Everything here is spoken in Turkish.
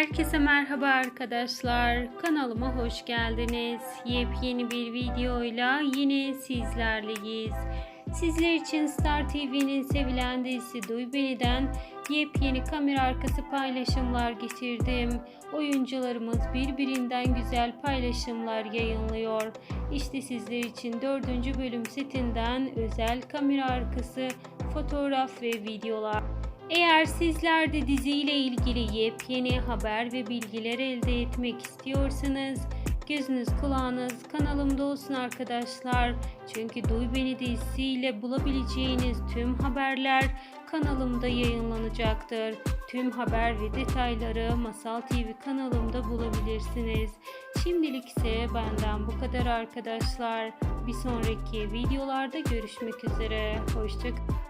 Herkese merhaba arkadaşlar. Kanalıma hoş geldiniz. Yepyeni bir videoyla yine sizlerleyiz. Sizler için Star TV'nin sevilen dizisi Duy Beni'den yepyeni kamera arkası paylaşımlar getirdim. Oyuncularımız birbirinden güzel paylaşımlar yayınlıyor. İşte sizler için 4. bölüm setinden özel kamera arkası fotoğraf ve videolar. Eğer sizler de diziyle ilgili yepyeni haber ve bilgiler elde etmek istiyorsanız gözünüz kulağınız kanalımda olsun arkadaşlar. Çünkü Duy Beni dizisiyle bulabileceğiniz tüm haberler kanalımda yayınlanacaktır. Tüm haber ve detayları Masal TV kanalımda bulabilirsiniz. Şimdilik ise benden bu kadar arkadaşlar. Bir sonraki videolarda görüşmek üzere. Hoşçakalın.